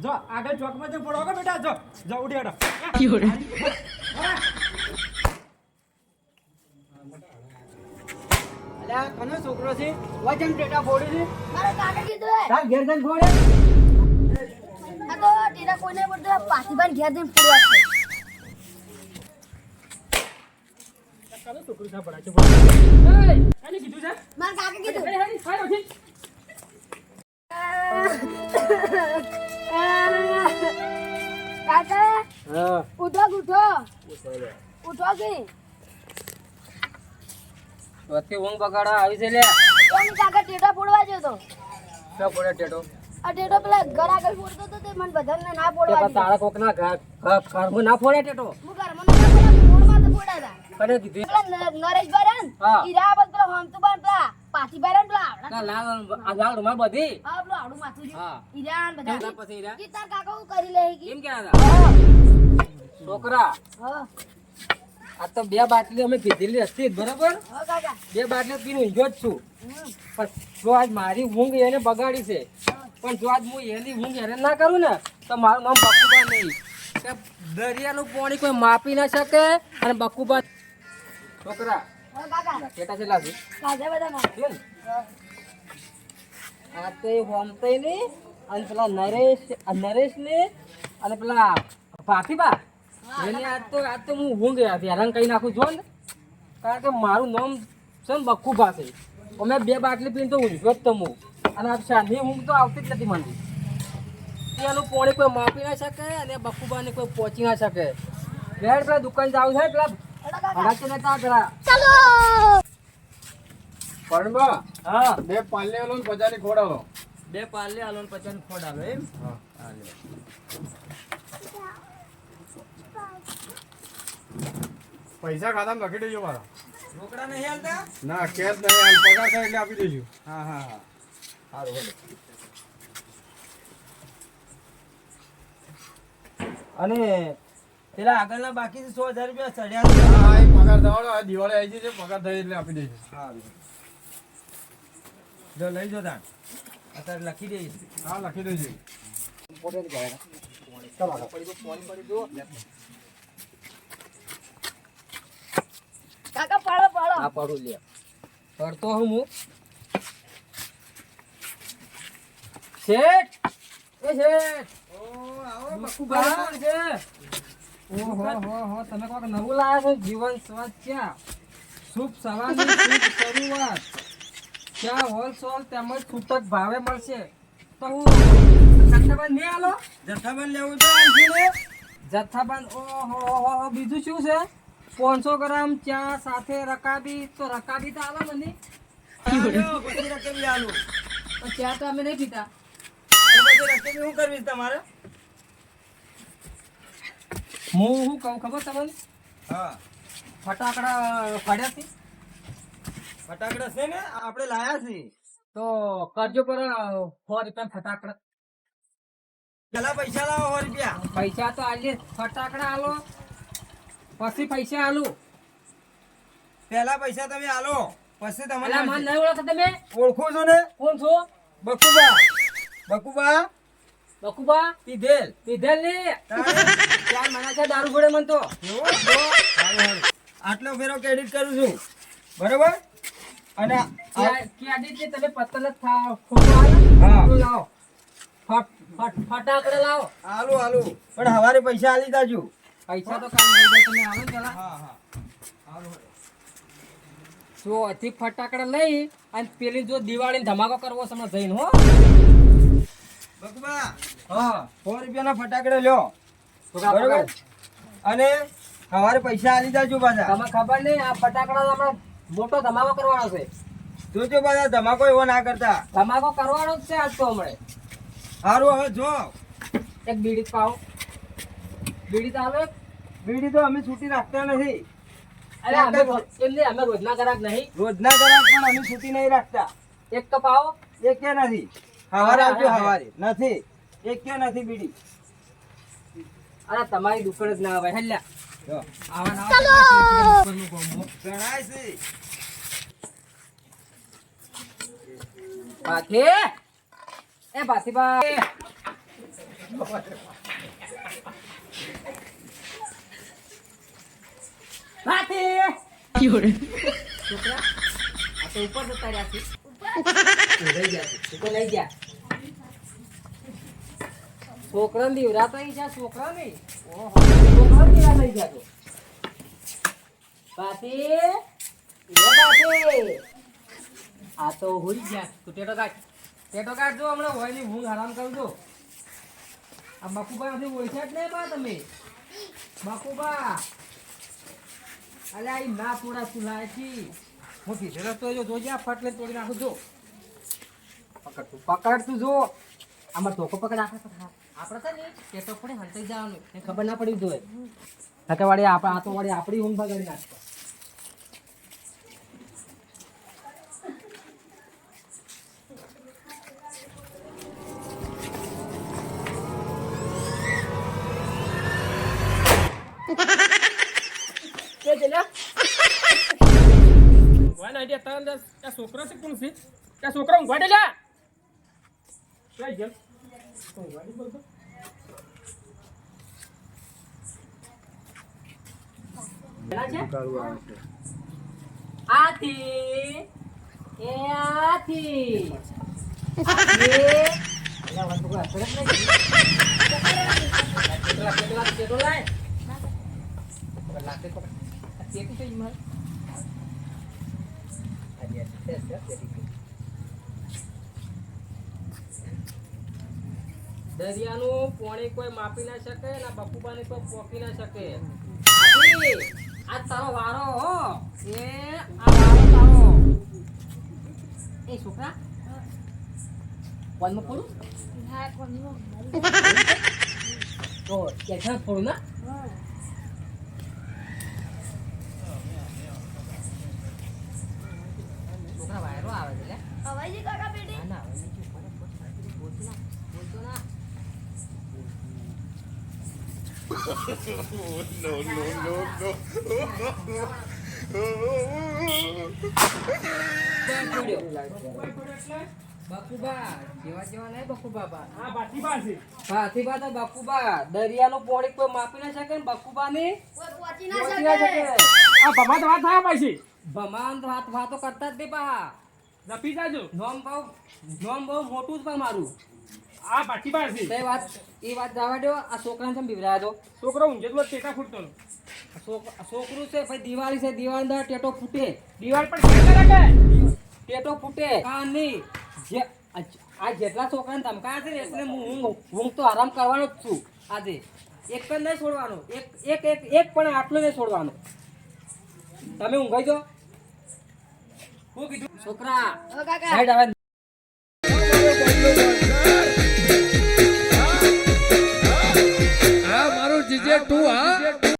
જો આગળ ચોકમાં જેમ પડો બેટા જો જો ઉડી હડો અલ્યા કનો છોકરો છે વજન ટેટા ફોડી છે મારા કાકે કીધું હે. તાર ઘેર જઈને ફોડે આ તો ટીરા કોઈને પડતું પાથીબાન ઘેર જઈને પૂરવા કનો છોકરો છે. પડા છે એય કીધું છે? મારા કાકે કીધું. અરે હરી ફાયો છે કાકા હા. ઉઠો ઉઠો. ઉઠો કે. તોથી ઊંઘ બગાડા આવી છે લે. કોની કાકા ટેટા ફોડવા ગયો તો. તો પડે ટેટો આ ટેટો પેલા ઘર આગળ ફોડતો તો તે મને બધાને ના ફોડવા તારા કોકના ઘર ઘરમાં ના ફોડે ટેટો હું ઘરમાં ના ફોડ્યા રોડમાં તો ફોડ્યા હતા કીધું? પેલા ન- નરેશભાઈ રહ્યા ને, હા. ઈ પેલા હમતુભાઈ ને પેલા પાથીભાઈ રહ્યા ને પેલા આવડા. ના લાલ આ લાલ રૂમાલ બધી? હા, પેલું આવડું માથું છે. હા. ઈ રહ્યા ને બધા. પછી ઈ રહ્યા? તાર કાકા હું કરી લે કેમ ક્યાં છોકરા હા, આ તો બે બાટલી અમે પીધેલી હતી બરાબર? બે બાટલી પીને ઊંઘ્યો જ છું. પણ જો આજ મારી ઊંઘ એને બગાડી છે. પણ જો આજ હું એની ઊંઘ હેરાન ના કરું ને તો મારું નામ બકુબા નહીં. કે દરિયાનું પાણી કોઈ માપી ના શકે અને બકુબા છોકરા. કેટા છે. ને, આ તો હોમતઈ ને અને પેલા નરેશ નરેશ ને અને પેલા પાથીબા એને આજ તો આજ તો હું ઊંઘ હેરાન કરી નાખું છું ને કારણ કે મારું નામ છે ને બક્કુ પાસે અમે બે બાટલી પીને તો ઊંઘ્યો જ તો હું અને આ સાંજની ઊંઘ તો આવતી જ નથી મને એનું પોણી કોઈ માપી ના શકે અને બક્કુબાને કોઈ પહોંચી ના શકે. બેડ પેલા દુકાન જાવ છે પેલા કાકા. પેલા ચાલો. પરણબા હા. બે પાલ્લે આલો ને પચાની ખોડાવો બે પાલે આલો ને પચાસની ખોડાવો એમ? પૈસા ખાતામાં લખી દેજો મારા. રોકડા નહીં હાલતા? ના કેશ નહીં હાલ પગાર થાય એટલે આપી દેજો. હા હા હા. સારું ભલે અને પેલા આગળના બાકી સો હજાર રૂપિયા ચડ્યા. હા એ પગાર થવાનો આ દિવાળી આવી જશે પગાર થઈ એટલે આપી દેજો. જો લઈ જો તાણ. અત્યારે લખી દઈશ હા લખી દેજો. કાકા પાડો પાડો. આ પડું લે પડતો હું હું શેઠ! એ શેઠ! છે. ઓહો હો હો તમે કોક નવું લાયા છો? જીવન સ્વાસ્થ્ય શુભ સવાર શુભ શરૂઆત. ત્યાં હોલસેલ તેમજ છૂટક ભાવે મળશે? તો હું જથ્થાબંધ નહીં આલો? જથ્થાબંધ લેવું તો જથ્થાબંધ ઓહો હો હો બીજું શું છે? પાંચસો ગ્રામ ચા સાથે રકાબી. તો રકાબી તો આલો મને. રકાબી આલો. ચા તો અમે નહીં પીતા. રકાબી શું કરવી તમારે? હું શું કહું ખબર તમને? હા. ફટાકડા ફાડ્યા છે ફટાકડા છે ને આપણે લાયા છે. તો કરજો પર સો રૂપિયા ફટાકડા. પેલા પૈસા લાવો સો રૂપિયા. પૈસા તો આજે ફટાકડા આલો. પછી પૈસા આલો. પેલા પૈસા તમે આલો પછી અલા મન નહીં ઓળખો તમે? ઓળખો છો ને? કોણ છો? બકુબા. બકુબા? બકુબા? પીધેલ. પીધેલ ને? છે દારૂ ગોળે મન તો. આટલો ફેરો ક્રેડિટ કરું છું. બરોબર? અને આ- કે તમે પતલ જ થાવ. હા. લાવો. ફટ ફટ ફટાકડા લાવો. આલુ આલુ પણ હવારે પૈસા આલી દાજુ. પૈસા તો કામ નહીં જાય તમે આવો પેલા. હા હા. જો અથી ફટાકડા લઈ અને પેલી જો દિવાળી ધમાકો કરવો સમજ જઈને હો. બકુબા હા. સો રૂપિયાના ફટાકડા લ્યો. બરોબર. અને સવારે પૈસા આલી જાજો પાછા. તમને ખબર નહીં આ ફટાકડા હમણાં મોટો ધમાકો કરવાનો છે. જોજો પાછા ધમાકો એવો ના કરતા. ધમાકો કરવાનો જ છે આજ તો હમણે. સારું હવે જો. એક બીડી પાવ બીડી તો આવે બીડી તો અમે છૂટી રાખતા નથી. અરે અમે એટલે અમે રોજના કરાક નહીં. રોજના કરાક પણ અમે છૂટી નહીં રાખતા. એક તો પાવ એક કે નથી. સવારે આવજો અરે. નથી. એક કે નથી બીડી. અરે તમારી દુકાન જ ના આવે હેલ્યા એ પાસીબા છોકરા આ તો ઉપર જતા રહ્યા છે. છોકરા લીવરા તો ઈ છે છોકરા ઓહો છોકરા લીવરા આવી ગયા તો. પાથી એ પાથી આ તો હોઈ ગયા. તું ટેટો કાઢ. ટેટો કાઢજો હમણાં હોયની ભૂંગ આરામ કરજો આ બાપુબા નથી ઓળખ્યા જ નહીં બા તમે. બાપુબા અલ્યા, આઈ ના તોડા તું લાય છી. હું પીધેલો તો જો જોજે આ ફટલે તોડી નાખું જો પકડ તું પકડ તું, જો. આમાં ધોકો પકડ આપણે આપણે છે ને પડે હલતાઈ જવાનું. એ ખબર ના પડી જોઈએ કાકા વાળી આપણે આ તો વાળી આપણી ઊંઘ બગાડી અંદર છોકરો છે કોણ છે? આ છોકરો ઊંઘવા દે જા જલ ઊંઘવા દે બોલતો આથી એ આથી આથી અલા વાત તો અસર જ નહીં કેટલા કેટલા કેટલો લાય પકડ લાગે પકડ આ ચેકી તો ઈમાલ આજે છે એ ચેકી દરિયાનું પોણી કોઈ માપી ના શકે, ના બપુબાની કોઈ પોકી ના શકે? આથી, આ તારો વારો હો. એ આ વારો તારો. એ છોકરા વનમાં પડું તો કેઠા પડું ના છોકરા વાયરો આવે છે લે અવાજી કાકા બેટી ના ના હવે નીચે પડે, પડે, પડે, બોલતો ના બોલતો ના no, no. તો બાપુબા દરિયાનું પોણી કોઈ માપી ના શકે ને પહોંચી ના ના શકે શકે આ ભમા તો વાત કરતા જ નહીં પા રપી જાજો બહુ મોટું જ પણ મારું આ બાકી પાસે તે વાત એ વાત જવા દો આ છોકરાને તમે બિવરાયા દો છોકરો ઊંઘે તો ટેકા ફૂટતો છોકરું છે ભાઈ દિવાળી છે દિવાળી અંદર ટેટો ફૂટે. દિવાળ પર ટેટો ફૂટે. કા નહીં? જે આ- જેટલા છોકરાને ધમકા છે ને એટલે હું ઊંઘ ઊંઘ તો આરામ કરવાનો જ છું આજે. એક પણ નહીં છોડવાનો. એક એક એક એક પણ આટલો નહીં છોડવાનો. તમે ઊંઘાઈ જો શું કીધું? છોકરા સાઈડ આવે આ મારું જીજે તું હા